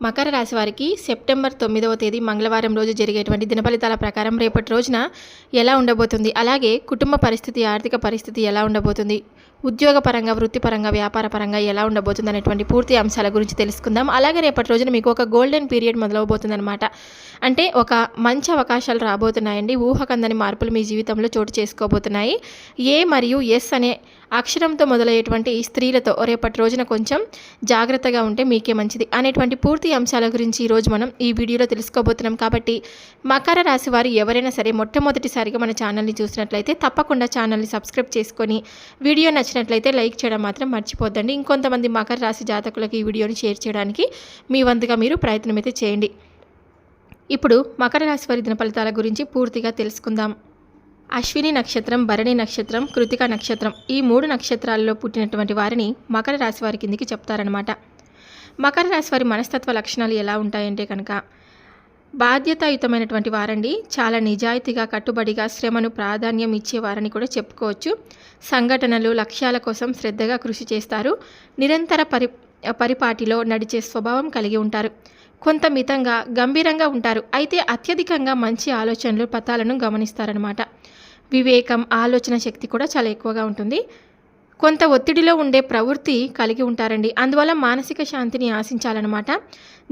మకర రాశి వారికి సెప్టెంబర్ తొమ్మిదవ తేదీ మంగళవారం రోజు జరిగేటువంటి దినఫలితాల ప్రకారం రేపటి రోజున ఎలా ఉండబోతుంది? అలాగే కుటుంబ పరిస్థితి ఆర్థిక పరిస్థితి ఎలా ఉండబోతుంది? ఉద్యోగపరంగా వృత్తిపరంగా వ్యాపార పరంగా ఎలా ఉండబోతుంది అనేటువంటి పూర్తి అంశాల గురించి తెలుసుకుందాం. అలాగే రేపటి రోజున మీకు ఒక గోల్డెన్ పీరియడ్ మొదలవబోతుందన్నమాట. అంటే ఒక మంచి అవకాశాలు రాబోతున్నాయండి. ఊహకందని మార్పులు మీ జీవితంలో చోటు చేసుకోబోతున్నాయి. ఏ మరియు ఎస్ అనే అక్షరంతో మొదలయ్యేటువంటి స్త్రీలతో రేపటి రోజున కొంచెం జాగ్రత్తగా ఉంటే మీకే మంచిది అనేటువంటి పూర్తి అంశాల గురించి ఈరోజు మనం ఈ వీడియోలో తెలుసుకోబోతున్నాం. కాబట్టి మకర రాశి వారు ఎవరైనా సరే మొట్టమొదటిసారిగా మన ఛానల్ని చూసినట్లయితే తప్పకుండా ఛానల్ని సబ్స్క్రైబ్ చేసుకొని వీడియో నచ్చినట్లయితే లైక్ చేయడం మాత్రం మర్చిపోద్దండి. ఇంకొంతమంది మకర రాశి జాతకులకు ఈ వీడియోని షేర్ చేయడానికి మీ వంతుగా మీరు ప్రయత్నం అయితే చేయండి. ఇప్పుడు మకర రాశి వారి దిన ఫలితాల గురించి పూర్తిగా తెలుసుకుందాం. అశ్విని నక్షత్రం భరణి నక్షత్రం కృతిక నక్షత్రం ఈ మూడు నక్షత్రాల్లో పుట్టినటువంటి వారిని మకర రాశి వారి కిందికి చెప్తారనమాట మకర రాశి వారి మనస్తత్వ లక్షణాలు ఎలా ఉంటాయంటే కనుక బాధ్యతాయుతమైనటువంటి వారండి. చాలా నిజాయితీగా కట్టుబడిగా శ్రమను ప్రాధాన్యం ఇచ్చేవారని కూడా చెప్పుకోవచ్చు. సంఘటనలు లక్ష్యాల కోసం శ్రద్ధగా కృషి చేస్తారు. నిరంతర పరి పరిపాటిలో నడిచే స్వభావం కలిగి ఉంటారు. కొంత మితంగా గంభీరంగా ఉంటారు. అయితే అత్యధికంగా మంచి ఆలోచనలు పతాలను గమనిస్తారనమాట వివేకం ఆలోచన శక్తి కూడా చాలా ఎక్కువగా ఉంటుంది. కొంత ఒత్తిడిలో ఉండే ప్రవృత్తి కలిగి ఉంటారండి. అందువల్ల మానసిక శాంతిని ఆశించాలన్నమాట.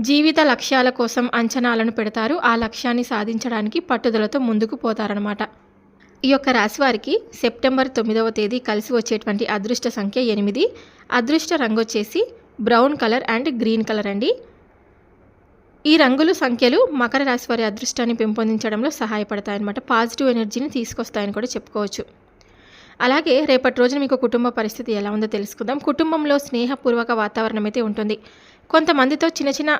జీవిత లక్ష్యాల కోసం అంచనాలను పెడతారు. ఆ లక్ష్యాన్ని సాధించడానికి పట్టుదలతో ముందుకు పోతారనమాట ఈ యొక్క రాశి వారికి సెప్టెంబర్ తొమ్మిదవ తేదీ కలిసి వచ్చేటువంటి అదృష్ట సంఖ్య ఎనిమిది. అదృష్ట రంగు వచ్చేసి brown colour and green colour అండి. ఈ రంగులు సంఖ్యలు మకర రాశి వారి అదృష్టాన్ని పెంపొందించడంలో సహాయపడతాయన్నమాట. పాజిటివ్ ఎనర్జీని తీసుకొస్తాయని కూడా చెప్పుకోవచ్చు. అలాగే రేపటి రోజున మీకు కుటుంబ పరిస్థితి ఎలా ఉందో తెలుసుకుందాం. కుటుంబంలో స్నేహపూర్వక వాతావరణం అయితే ఉంటుంది. కొంతమందితో చిన్న చిన్న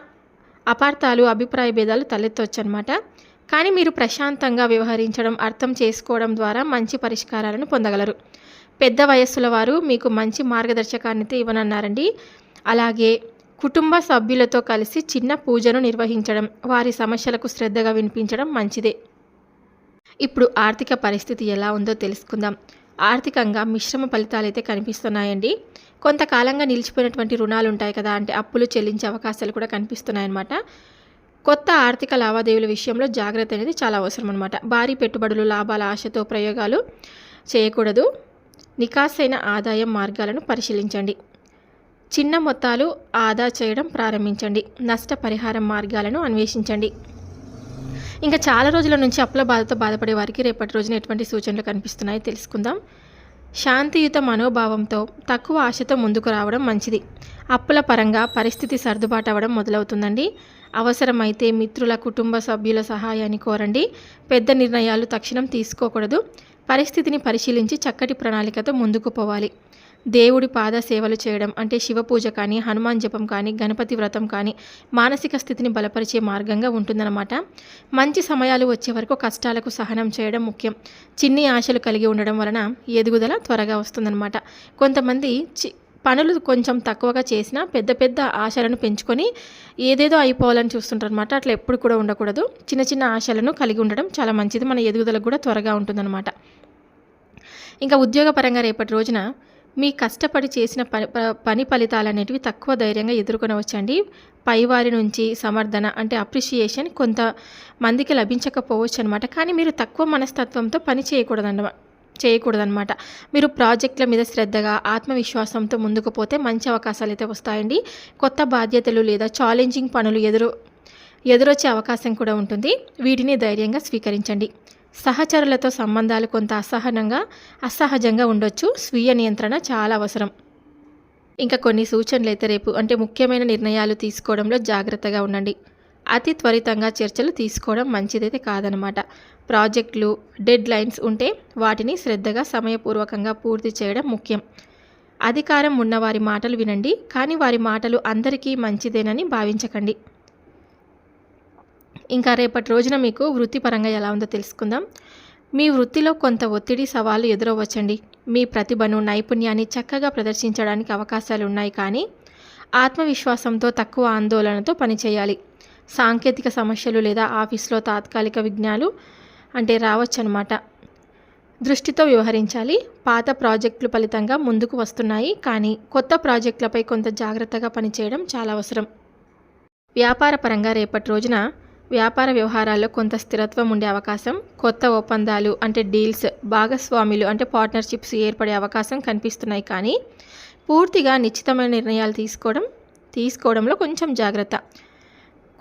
అపార్థాలు అభిప్రాయ భేదాలు తలెత్తవచ్చు అనమాట కానీ మీరు ప్రశాంతంగా వ్యవహరించడం అర్థం చేసుకోవడం ద్వారా మంచి పరిష్కారాలను పొందగలరు. పెద్ద వయస్సుల వారు మీకు మంచి మార్గదర్శకాన్ని అయితే ఇవ్వనన్నారండి. అలాగే కుటుంబ సభ్యులతో కలిసి చిన్న పూజను నిర్వహించడం వారి సమస్యలకు శ్రద్ధగా వినిపించడం మంచిదే. ఇప్పుడు ఆర్థిక పరిస్థితి ఎలా ఉందో తెలుసుకుందాం. ఆర్థికంగా మిశ్రమ ఫలితాలు అయితే కనిపిస్తున్నాయండి. కొంతకాలంగా నిలిచిపోయినటువంటి రుణాలు ఉంటాయి కదా అంటే అప్పులు చెల్లించే అవకాశాలు కూడా కనిపిస్తున్నాయన్నమాట. కొత్త ఆర్థిక లావాదేవీల విషయంలో జాగ్రత్త అనేది చాలా అవసరం అనమాట భారీ పెట్టుబడులు లాభాల ఆశతో ప్రయోగాలు చేయకూడదు. నికాసైన ఆదాయం మార్గాలను పరిశీలించండి. చిన్న మొత్తాలు ఆదా చేయడం ప్రారంభించండి. నష్టపరిహారం మార్గాలను అన్వేషించండి. ఇంకా చాలా రోజుల నుంచి అప్పుల బాధతో బాధపడే వారికి రేపటి రోజున ఎటువంటి సూచనలు కనిపిస్తున్నాయి తెలుసుకుందాం. శాంతియుత మనోభావంతో తక్కువ ఆశతో ముందుకు రావడం మంచిది. అప్పుల పరంగా పరిస్థితి సర్దుబాటు అవ్వడం మొదలవుతుందండి. అవసరమైతే మిత్రుల కుటుంబ సభ్యుల సహాయాన్ని కోరండి. పెద్ద నిర్ణయాలు తక్షణం తీసుకోకూడదు. పరిస్థితిని పరిశీలించి చక్కటి ప్రణాళికతో ముందుకు పోవాలి. దేవుడి పాద సేవలు చేయడం అంటే శివ పూజ కానీ హనుమాన్ జపం కానీ గణపతి వ్రతం కానీ మానసిక స్థితిని బలపరిచే మార్గంగా ఉంటుందన్నమాట. మంచి సమయాలు వచ్చే వరకు కష్టాలకు సహనం చేయడం ముఖ్యం. చిన్ని ఆశలు కలిగి ఉండడం వలన ఎదుగుదల త్వరగా వస్తుందన్నమాట. కొంతమంది చి పనులు కొంచెం తక్కువగా చేసినా పెద్ద పెద్ద ఆశలను పెంచుకొని ఏదేదో అయిపోవాలని చూస్తుంటారు అనమాట అట్లా ఎప్పుడు కూడా ఉండకూడదు. చిన్న చిన్న ఆశలను కలిగి ఉండడం చాలా మంచిది. మన ఎదుగుదలకు కూడా త్వరగా ఉంటుందన్నమాట. ఇంకా ఉద్యోగపరంగా రేపటి రోజున మీ కష్టపడి చేసిన పని పని ఫలితాలు అనేటివి తక్కువ ధైర్యంగా ఎదుర్కొనవచ్చండి. పైవారి నుంచి సమర్థన అంటే అప్రిషియేషన్ కొంత మందికి లభించకపోవచ్చు అనమాట కానీ మీరు తక్కువ మనస్తత్వంతో పని చేయకూడదన్నమాట. చేయకూడదనమాట మీరు ప్రాజెక్టుల మీద శ్రద్ధగా ఆత్మవిశ్వాసంతో ముందుకు పోతే మంచి అవకాశాలు అయితే వస్తాయండి. కొత్త బాధ్యతలు లేదా ఛాలెంజింగ్ పనులు ఎదురు ఎదురొచ్చే అవకాశం కూడా ఉంటుంది. వీటిని ధైర్యంగా స్వీకరించండి. సహచరులతో సంబంధాలు కొంత అసహనంగా అసహజంగా ఉండొచ్చు. స్వీయ నియంత్రణ చాలా అవసరం. ఇంకా కొన్ని సూచనలు అయితే రేపు అంటే ముఖ్యమైన నిర్ణయాలు తీసుకోవడంలో జాగ్రత్తగా ఉండండి. అతి త్వరితంగా చర్చలు తీసుకోవడం మంచిదైతే కాదనమాట ప్రాజెక్టులు డెడ్ లైన్స్ ఉంటే వాటిని శ్రద్ధగా సమయపూర్వకంగా పూర్తి చేయడం ముఖ్యం. అధికారం ఉన్నవారి మాటలు వినండి కానీ వారి మాటలు అందరికీ మంచిదేనని భావించకండి. ఇంకా రేపటి రోజున మీకు వృత్తిపరంగా ఎలా ఉందో తెలుసుకుందాం. మీ వృత్తిలో కొంత ఒత్తిడి సవాళ్ళు ఎదురవ్వచ్చండి. మీ ప్రతిభను నైపుణ్యాన్ని చక్కగా ప్రదర్శించడానికి అవకాశాలు ఉన్నాయి కానీ ఆత్మవిశ్వాసంతో తక్కువ ఆందోళనతో పనిచేయాలి. సాంకేతిక సమస్యలు లేదా ఆఫీస్లో తాత్కాలిక విఘ్నాలు అంటే రావచ్చనమాట దృష్టితో వ్యవహరించాలి. పాత ప్రాజెక్టులు ఫలితంగా ముందుకు వస్తున్నాయి కానీ కొత్త ప్రాజెక్టులపై కొంత జాగ్రత్తగా పనిచేయడం చాలా అవసరం. వ్యాపార పరంగా రేపటి రోజున వ్యాపార వ్యవహారాల్లో కొంత స్థిరత్వం ఉండే అవకాశం కొత్త ఒప్పందాలు అంటే డీల్స్ భాగస్వాములు అంటే పార్ట్నర్షిప్స్ ఏర్పడే అవకాశం కనిపిస్తున్నాయి కానీ పూర్తిగా నిశ్చితమైన నిర్ణయాలు తీసుకోవడం తీసుకోవడంలో కొంచెం జాగ్రత్త.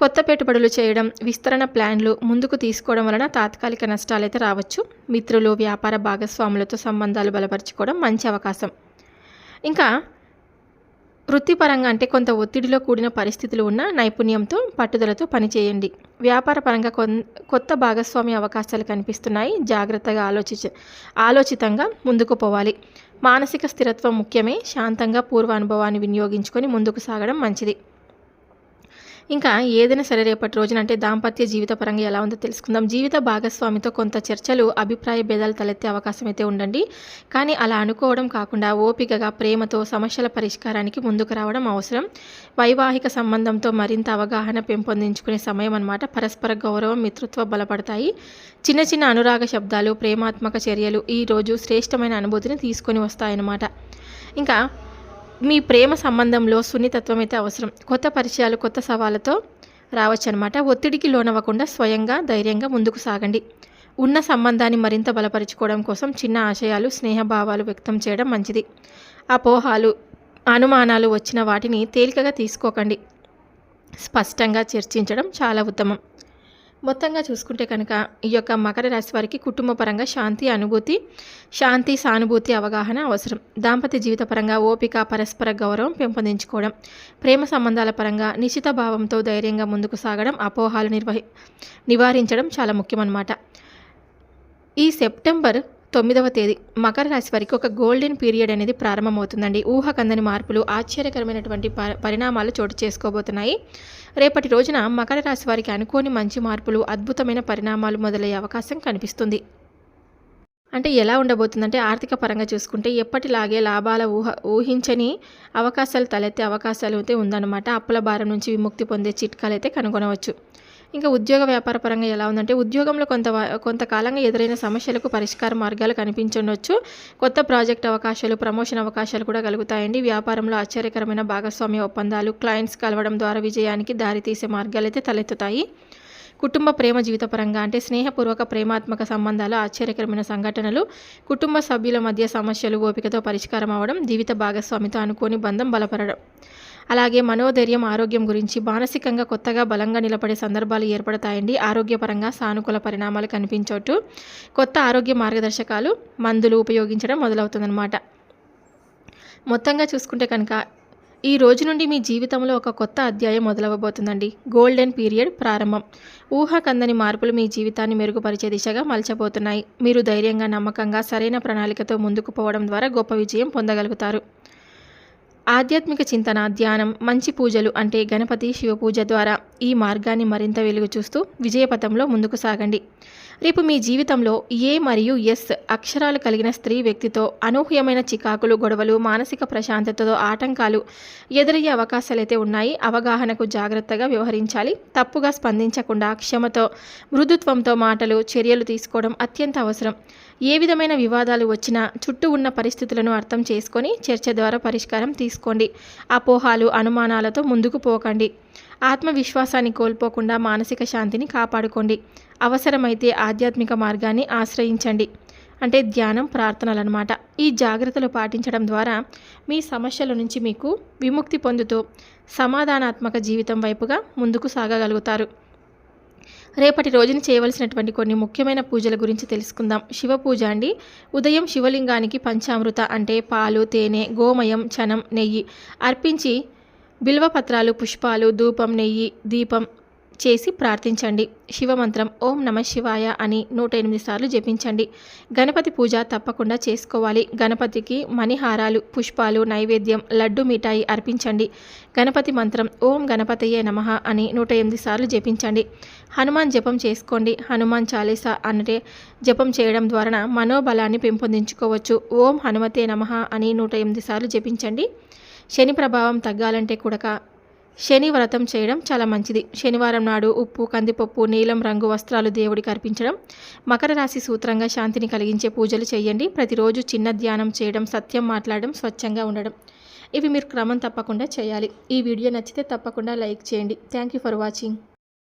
కొత్త పెట్టుబడులు చేయడం విస్తరణ ప్లాన్లు ముందుకు తీసుకోవడం వలన తాత్కాలిక నష్టాలైతే రావచ్చు. మిత్రులు వ్యాపార భాగస్వాములతో సంబంధాలు బలపరుచుకోవడం మంచి అవకాశం. ఇంకా వృత్తిపరంగా అంటే కొంత ఒత్తిడిలో కూడిన పరిస్థితులు ఉన్న నైపుణ్యంతో పట్టుదలతో పనిచేయండి. వ్యాపార పరంగా కొత్త భాగస్వామి అవకాశాలు కనిపిస్తున్నాయి. జాగ్రత్తగా ఆలోచించ ఆలోచితంగా ముందుకు పోవాలి. మానసిక స్థిరత్వం ముఖ్యమే. శాంతంగా పూర్వ అనుభవాన్ని వినియోగించుకొని ముందుకు సాగడం మంచిది. ఇంకా ఏదైనా సరే రేపటి రోజున అంటే దాంపత్య జీవిత పరంగా ఎలా ఉందో తెలుసుకుందాం. జీవిత భాగస్వామితో కొంత చర్చలు అభిప్రాయ భేదాలు తలెత్తే అవకాశం అయితే ఉండండి. కానీ అలా అనుకోవడం కాకుండా ఓపికగా ప్రేమతో సమస్యల పరిష్కారానికి ముందుకు రావడం అవసరం. వైవాహిక సంబంధంతో మరింత అవగాహన పెంపొందించుకునే సమయం అన్నమాట. పరస్పర గౌరవం మిత్రత్వ బలపడతాయి. చిన్న చిన్న అనురాగ శబ్దాలు ప్రేమాత్మక చర్యలు ఈరోజు శ్రేష్టమైన అనుభూతిని తీసుకొని వస్తాయన్నమాట. ఇంకా మీ ప్రేమ సంబంధంలో సున్నితత్వం అయితే అవసరం. కొత్త పరిచయాలు కొత్త సవాళ్ళతో రావచ్చు అనమాట ఒత్తిడికి లోనవ్వకుండా స్వయంగా ధైర్యంగా ముందుకు సాగండి. ఉన్న సంబంధాన్ని మరింత బలపరుచుకోవడం కోసం చిన్న ఆశయాలు స్నేహభావాలు వ్యక్తం చేయడం మంచిది. అపోహాలు అనుమానాలు వచ్చిన వాటిని తేలికగా తీసుకోకండి. స్పష్టంగా చర్చించడం చాలా ఉత్తమం. మొత్తంగా చూసుకుంటే కనుక ఈ యొక్క మకర రాశి వారికి కుటుంబ పరంగా శాంతి అనుభూతి శాంతి సానుభూతి అవగాహన అవసరం. దాంపత్య జీవిత పరంగా ఓపిక పరస్పర గౌరవం పెంపొందించుకోవడం ప్రేమ సంబంధాల పరంగా నిశ్చిత భావంతో ధైర్యంగా ముందుకు సాగడం అపోహాలు నిర్వహి నివారించడం చాలా ముఖ్యమన్నమాట. ఈ సెప్టెంబర్ తొమ్మిదవ తేదీ. మకర రాశి వారికి ఒక గోల్డెన్ పీరియడ్ అనేది ప్రారంభమవుతుందండి. ఊహకందని మార్పులు ఆశ్చర్యకరమైనటువంటి ప- పరిణామాలు చోటు చేసుకోబోతున్నాయి. రేపటి రోజున మకర రాశి వారికి అనుకోని మంచి మార్పులు అద్భుతమైన పరిణామాలు మొదలయ్యే అవకాశం కనిపిస్తుంది. అంటే ఎలా ఉండబోతుందంటే ఆర్థిక పరంగా చూసుకుంటే ఎప్పటిలాగే లాభాల ఊహ ఊహించని అవకాశాలు తలెత్తే అవకాశాలు అయితే ఉందన్నమాట. అప్పుల భారం నుంచి విముక్తి పొందే చిట్కాలు అయితే కనుగొనవచ్చు. ఇంకా ఉద్యోగ వ్యాపార పరంగా ఎలా ఉందంటే ఉద్యోగంలో కొంత కొంతకాలంగా ఎదురైన సమస్యలకు పరిష్కార మార్గాలు కనిపించవచ్చు కొత్త ప్రాజెక్ట్ అవకాశాలు ప్రమోషన్ అవకాశాలు కూడా కలుగుతాయండి. వ్యాపారంలో ఆశ్చర్యకరమైన భాగస్వామ్య ఒప్పందాలు క్లయింట్స్ కలవడం ద్వారా విజయానికి దారితీసే మార్గాలు అయితే తలెత్తుతాయి. కుటుంబ ప్రేమ జీవిత పరంగా అంటే స్నేహపూర్వక ప్రేమాత్మక సంబంధాలు ఆశ్చర్యకరమైన సంఘటనలు కుటుంబ సభ్యుల మధ్య సమస్యలు ఓపికతో పరిష్కారం అవ్వడం జీవిత భాగస్వామితో అనుకోని బంధం బలపడడం. అలాగే మనోధైర్యం ఆరోగ్యం గురించి మానసికంగా కొత్తగా బలంగా నిలబడే సందర్భాలు ఏర్పడతాయండి. ఆరోగ్యపరంగా సానుకూల పరిణామాలు కనిపించవచ్చు కొత్త ఆరోగ్య మార్గదర్శకాలు మందులు ఉపయోగించడం మొదలవుతుందన్నమాట. మొత్తంగా చూసుకుంటే కనుక ఈ రోజు నుండి మీ జీవితంలో ఒక కొత్త అధ్యాయం మొదలవబోతుందండి గోల్డెన్ పీరియడ్ ప్రారంభం. ఊహకందని మార్పులు మీ జీవితాన్ని మెరుగుపరిచే దిశగా మలచబోతున్నాయి. మీరు ధైర్యంగా నమ్మకంగా సరైన ప్రణాళికతో ముందుకు పోవడం ద్వారా గొప్ప విజయం పొందగలుగుతారు. ఆధ్యాత్మిక చింతన ధ్యానం మంచి పూజలు అంటే గణపతి శివ పూజ ద్వారా ఈ మార్గాన్ని మరింత వెలుగు చూస్తూ విజయపథంలో ముందుకు సాగండి. రేపు మీ జీవితంలో ఏ మరియు ఎస్ అక్షరాలు కలిగిన స్త్రీ వ్యక్తితో అనూహ్యమైన చికాకులు గొడవలు మానసిక ప్రశాంతతతో ఆటంకాలు ఎదురయ్యే అవకాశాలైతే ఉన్నాయి అవగాహనకు జాగ్రత్తగా వ్యవహరించాలి. తప్పుగా స్పందించకుండా క్షమతో మృదుత్వంతో మాటలు చర్యలు తీసుకోవడం అత్యంత అవసరం. ఏ విధమైన వివాదాలు వచ్చినా చుట్టూ ఉన్న పరిస్థితులను అర్థం చేసుకొని చర్చ ద్వారా పరిష్కారం తీసుకోండి. అపోహాలు అనుమానాలతో ముందుకు పోకండి. ఆత్మవిశ్వాసాన్ని కోల్పోకుండా మానసిక శాంతిని కాపాడుకోండి. అవసరమైతే ఆధ్యాత్మిక మార్గాన్ని ఆశ్రయించండి. అంటే ధ్యానం ప్రార్థనలు అనమాట ఈ జాగ్రత్తలు పాటించడం ద్వారా మీ సమస్యల నుంచి మీకు విముక్తి పొందుతూ సమాధానాత్మక జీవితం వైపుగా ముందుకు సాగగలుగుతారు. రేపటి రోజున చేయవలసినటువంటి కొన్ని ముఖ్యమైన పూజల గురించి తెలుసుకుందాం. శివ పూజ అండి. ఉదయం శివలింగానికి పంచామృత అంటే పాలు తేనె గోమయం చనం నెయ్యి. అర్పించి బిల్వపత్రాలు పుష్పాలు ధూపం నెయ్యి దీపం చేసి ప్రార్థించండి. శివమంత్రం ఓం నమ శివాయ అని నూట ఎనిమిది సార్లు జపించండి. గణపతి పూజ తప్పకుండా చేసుకోవాలి. గణపతికి మణిహారాలు పుష్పాలు నైవేద్యం లడ్డు మిఠాయి అర్పించండి. గణపతి మంత్రం ఓం గణపతయే నమః అని నూట ఎనిమిది సార్లు జపించండి. హనుమాన్ జపం చేసుకోండి. హనుమాన్ చాలీసా అంటే జపం చేయడం ద్వారా మనోబలాన్ని పెంపొందించుకోవచ్చు. ఓం హనుమతే నమః అని నూట ఎనిమిది సార్లు జపించండి. శని ప్రభావం తగ్గాలంటే కూడక శని వ్రతం చేయడం చాలా మంచిది. శనివారం నాడు ఉప్పు కందిపప్పు నీలం రంగు వస్త్రాలు దేవుడికి అర్పించడం మకర రాశి సూత్రంగా శాంతిని కలిగించే పూజలు చేయండి. ప్రతిరోజు చిన్న ధ్యానం చేయడం సత్యం మాట్లాడడం స్వచ్ఛంగా ఉండడం. ఇవి మీరు క్రమం తప్పకుండా చేయాలి. ఈ వీడియో నచ్చితే తప్పకుండా లైక్ చేయండి. Thank you for watching.